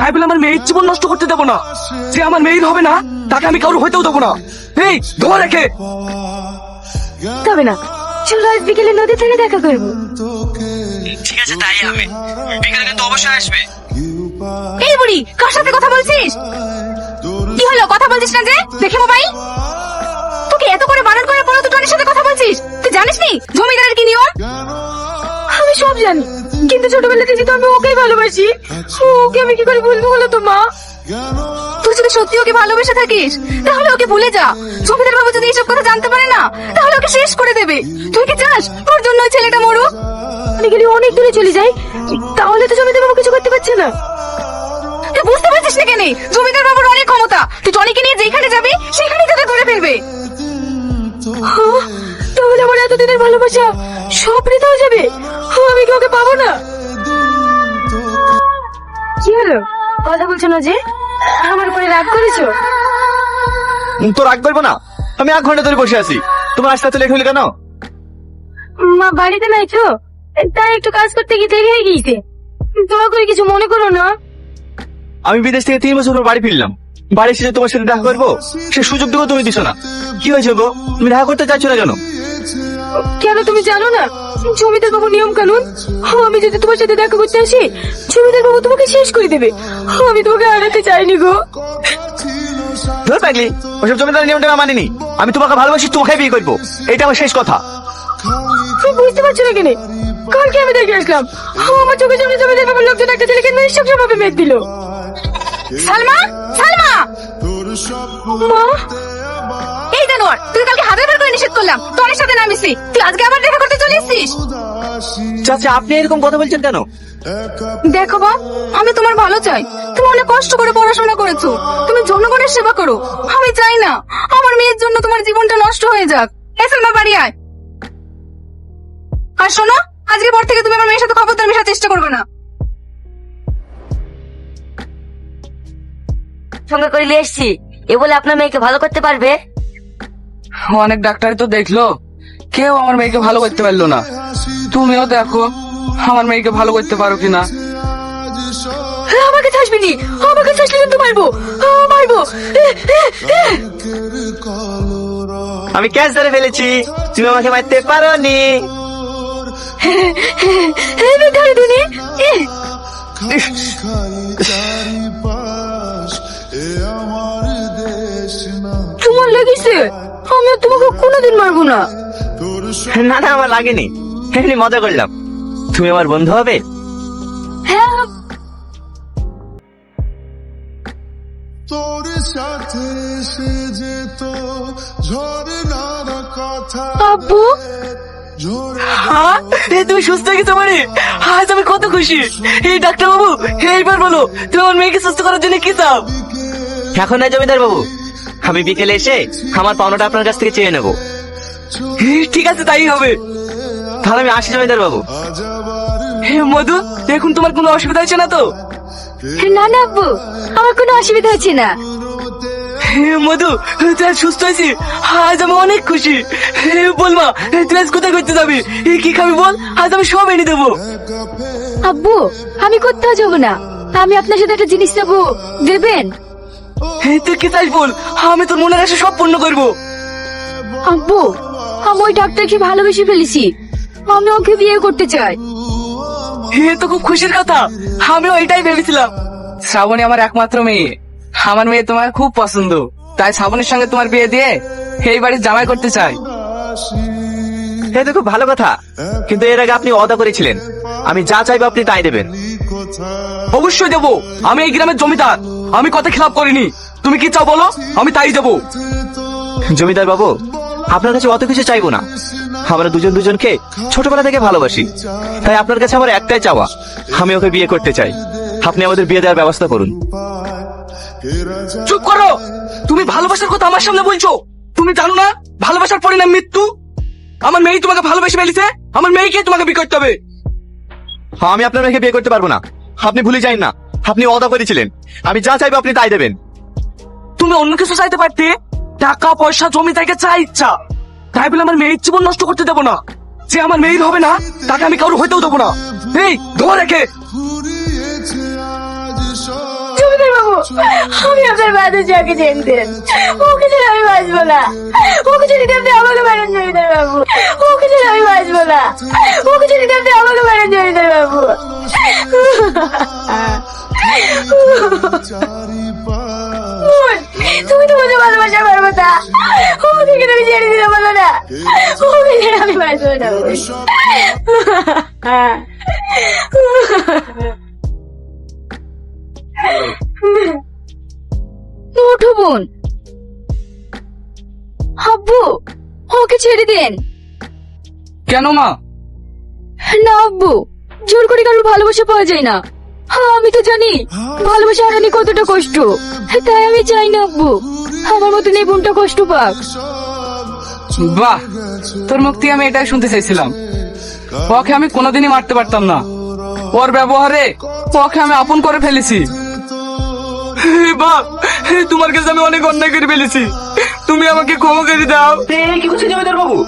তাই বলে আমার মেয়ের জীবন নষ্ট করতে দেবো না। যে আমার মেয়ের হবে না তাকে আমি কারোর হইতেও দেবো না। এই ধোয়া রেখে। তবে না চলো আজ বিকেলে নদী থেকে দেখা করব। ঠিক আছে তাই হবে। বিকালে কিন্তু অবশ্যই আসবে। এই বুড়ি কার সাথে কথা বলছিস? কি হলো কথা বলছিস না যে? দেখে মোবাইল। তোকে এত করে বারণ করে পড়ো তুই সাথে কথা বলছিস। তুই জানিস নি জমিদারের কি নিয়ম? আমি সব জানি। কিন্তু ছোটবেলা থেকে তো আমি ওকেই ভালোবাসি। ওকে আমি কি করে ভুলবো বলো তো মা? তুই যদি সত্যি ওকে ভালোবেসে থাকিস তাহলে ওকে ভুলে যা। জমিদার বাবু যদি এইসব কথা জানতে পারে না তাহলে ওকে শেষ করে দেবে। তুই কি চাস তোর জন্য ওই ছেলেটা মরুক? আমি গেলে অনেক দূরে চলে যাই। তাহলে তো জমিদার বাবু কিছু করতে পারছে না। তুই বুঝতে পারছিস না কেন? জমিদার বাবুর অনেক ক্ষমতা। তুই টনিকে নিয়ে যেখানে যাবি সেখানেই তোকে ধরে ফেলবে। হ্যাঁ, এতদিনের ভালোবাসা সব বৃথা হয়ে যাবে আমি কি ওকে পাবো না? কি হলো? কথা বলছো না যে? আমার উপরে রাগ করেছ? তো রাগ করব না। আমি এক ঘণ্টা ধরে বসে আছি। তোমার আসতে এত লেট হলো কেন? মা বাড়িতে নাই তো। তাই একটু কাজ করতে গিয়ে দেরি হয়ে গিয়েছে। দয়া করে কিছু মনে করো না। আমি বিদেশ থেকে তিন বছর পর বাড়ি ফিরলাম। বাড়ি এসে তোমার সাথে দেখা করব? সে সুযোগ দেবো তুমি দিছো না। কি হয়েছে গো? তুমি দেখা করতে চাইছো না কেন? কেন তুমি জানো না? জমিদার বাবু নিয়ম কানুন? আমি যদি তোমার সাথে দেখা করতে আসি জমিদার বাবু তোমাকে শেষ করে দেবে। আমি তোমাকে হারাতে চাইনি গো। ধর পাগলি ওসব জমিদার নিয়মটা আমি মানিনি। আমি তোমাকে ভালোবাসি তোমাকে বিয়ে করব। এটা আমার শেষ কথা। তুমি বুঝতে পারছ না কেন? কালকে আমি দেখে আসলাম। আমার চোখে সামনে জমিদার বাবুর লোকজন একটা ছেলেকে ভাবে মেদ দিল। সালমা! সালমা! মা! এই জানোয়ার তুই কালকে হাজার নিষেধ করলাম। তোর সাথে নামিসি তুই আজকে আবার দেখা করতে চলে এসেছিস? চাচা আপনি এরকম কথা বলছেন কেন? দেখো বাপ আমি তোমার ভালো চাই। তুমি অনেক কষ্ট করে পড়াশোনা করেছ। তুমি জনগণের সেবা করো। আমি চাই না। আমার মেয়ের জন্য তোমার জীবনটা নষ্ট হয়ে যাক। এসেল মা বাড়ি আয়। আর শোনো আজকে পর থেকে তুমি আমার মেয়ের সাথে খবরদার মেশার চেষ্টা করবে না। সঙ্গে করে নিয়ে এসছি। এ বলে আপনার মেয়েকে ভালো করতে পারবে? অনেক ডাক্তারই তো দেখল কেউ আমার মেয়েকে ভালো করতে পারল না তুমিও দেখো আমার মেয়েকে ভালো করতে পারো কিনা হ্যাঁ, আমাকে ছাসবি নি আমাকে ছাসলে কিন্তু মারবো মারবো। আমি ক্যাচ ধরে ফেলেছি তুমি আমাকে মারতে পারো নি এই বেকার আর তোমাকে কোনোদিন মারবো না। না না আমার লাগেনি। এমনি মজা করলাম। তুমি আমার বন্ধু হবে? হ্যাঁ। তোর সাথে সে যেত ঝরনার কথা আব্বু হ্যাঁ? তুমি সুস্থ হয়ে গেছো মানে? আজ আমি কত খুশি। এই ডাক্তার বাবু এইবার বলো তুমি আমার মেয়েকে সুস্থ করার জন্য কি চাও? এখন না জমিদার বাবু আমি বিকেলে এসে আমার পাওনাটা আপনার কাছ থেকে চেয়ে নেব। ঠিক আছে তাই হবে। তাহলে আমি আসি জমিদার বাবু। হে মধু এখন তোমার কোনো অসুবিধা হচ্ছে না তো? না না আব্বু আমার কোনো অসুবিধা হচ্ছে না। হে মধু তুই আজ সুস্থ হয়েছি। আজ আমি অনেক খুশি। হে বলমা তুই আজ কোথায় করতে যাবি? কি খাবি বল? আজ আমি সব এনে দেবো। আব্বু আমি কোথাও যাব না। আমি আপনার সাথে একটা জিনিস নেব। দেবেন? তুই কি বল? আমি তোর মনের আশা সব পূর্ণ করব। আব্বু আমি ওই ডাক্তারকে ভালোবেসে ফেলেছি। আমি ওকে বিয়ে করতে চাই। হে তো খুব খুশির কথা। আমিও এটাই ভেবেছিলাম। শ্রাবণী আমার একমাত্র মেয়ে। আমার মেয়ে তোমার খুব পছন্দ। তাই শ্রাবণীর সঙ্গে তোমার বিয়ে দিয়ে এই বাড়ির জামাই করতে চাই। এই তো খুব ভালো কথা। কিন্তু এর আগে আপনি অদা করেছিলেন। আমি যা চাইব আপনি তাই দেবেন। অবশ্যই দেবো। আমি এই গ্রামের জমিদার। আমি কথা খেলাপ করিনি। তুমি কি চাও বলো? আমি তাই দেবো। জমিদার বাবু, আপনার কাছে অত কিছু চাইব না। আমরা দুজন দুজনকে ছোটবেলা থেকে ভালোবাসি। তাই আপনার কাছে আমার একটাই চাওয়া, আমি ওকে বিয়ে করতে চাই। আপনি আমাদের বিয়ে দেওয়ার ব্যবস্থা করুন। চুপ করো! তুমি ভালোবাসার কথা আমার সামনে বলছো। তুমি জানো না, ভালোবাসার পরিণাম মৃত্যু? আমার মেয়ে তোমাকে ভালোবেসে ফেলিছে, আমার মেয়েকে তোমাকে বিয়ে করতে হবে। আমি আপনার মেয়েকে বিয়ে করতে পারব না। আপনি ভুলে যাই না। আপনি অদা করেছিলেন। আমি যা চাইব আপনি তাই দেবেন। তুমি অন্য কিছু চাইতে পারতে? টাকা পয়সা জমি থেকে চা ইচ্ছা। তাই বলে আমার মেয়ের জীবন নষ্ট করতে দেবো না। যে আমার মেয়ের হবে না তাকে আমি কারোর হইতেও দেবো না। এই ধোয়া রেখে। আমি আপনার বাদে যাকে চিনতেন ওকে ছেড়ে আমি বাঁচবো না। ওকে ছেড়ে আপনি আমাকে মারেন জমিদার বাবু। ওকে ছেড়ে আমি বাঁচবো না। ওকে ছেড়ে দিতে আপনি আমাকে মারেন জমিদার বাবু। ওঠো বোন। আব্বু ওকে ছেড়ে দেন। কেন মা? না আব্বু জোর করে কারোর ভালোবাসা পাওয়া যায় না। হ্যাঁ আমি তো জানি ভালোবাসা হারানি কতটা কষ্ট। তাই আমি চাই না আব্বু আমার মতন এই বোনটা কষ্ট পাক। বাহ! তোর মুক্তি থেকে আমি এটাই শুনতে চাইছিলাম। ওকে আমি কোনোদিনই মারতে পারতাম না। ওর ব্যবহারে ওকে আমি আপন করে ফেলেছি। হে বাপ! হে তোমার কাছে আমি অনেক অন্যায় করে ফেলেছি। তুমি আমাকে ক্ষমা করে দাও। কি করছে জমিদার বাবু?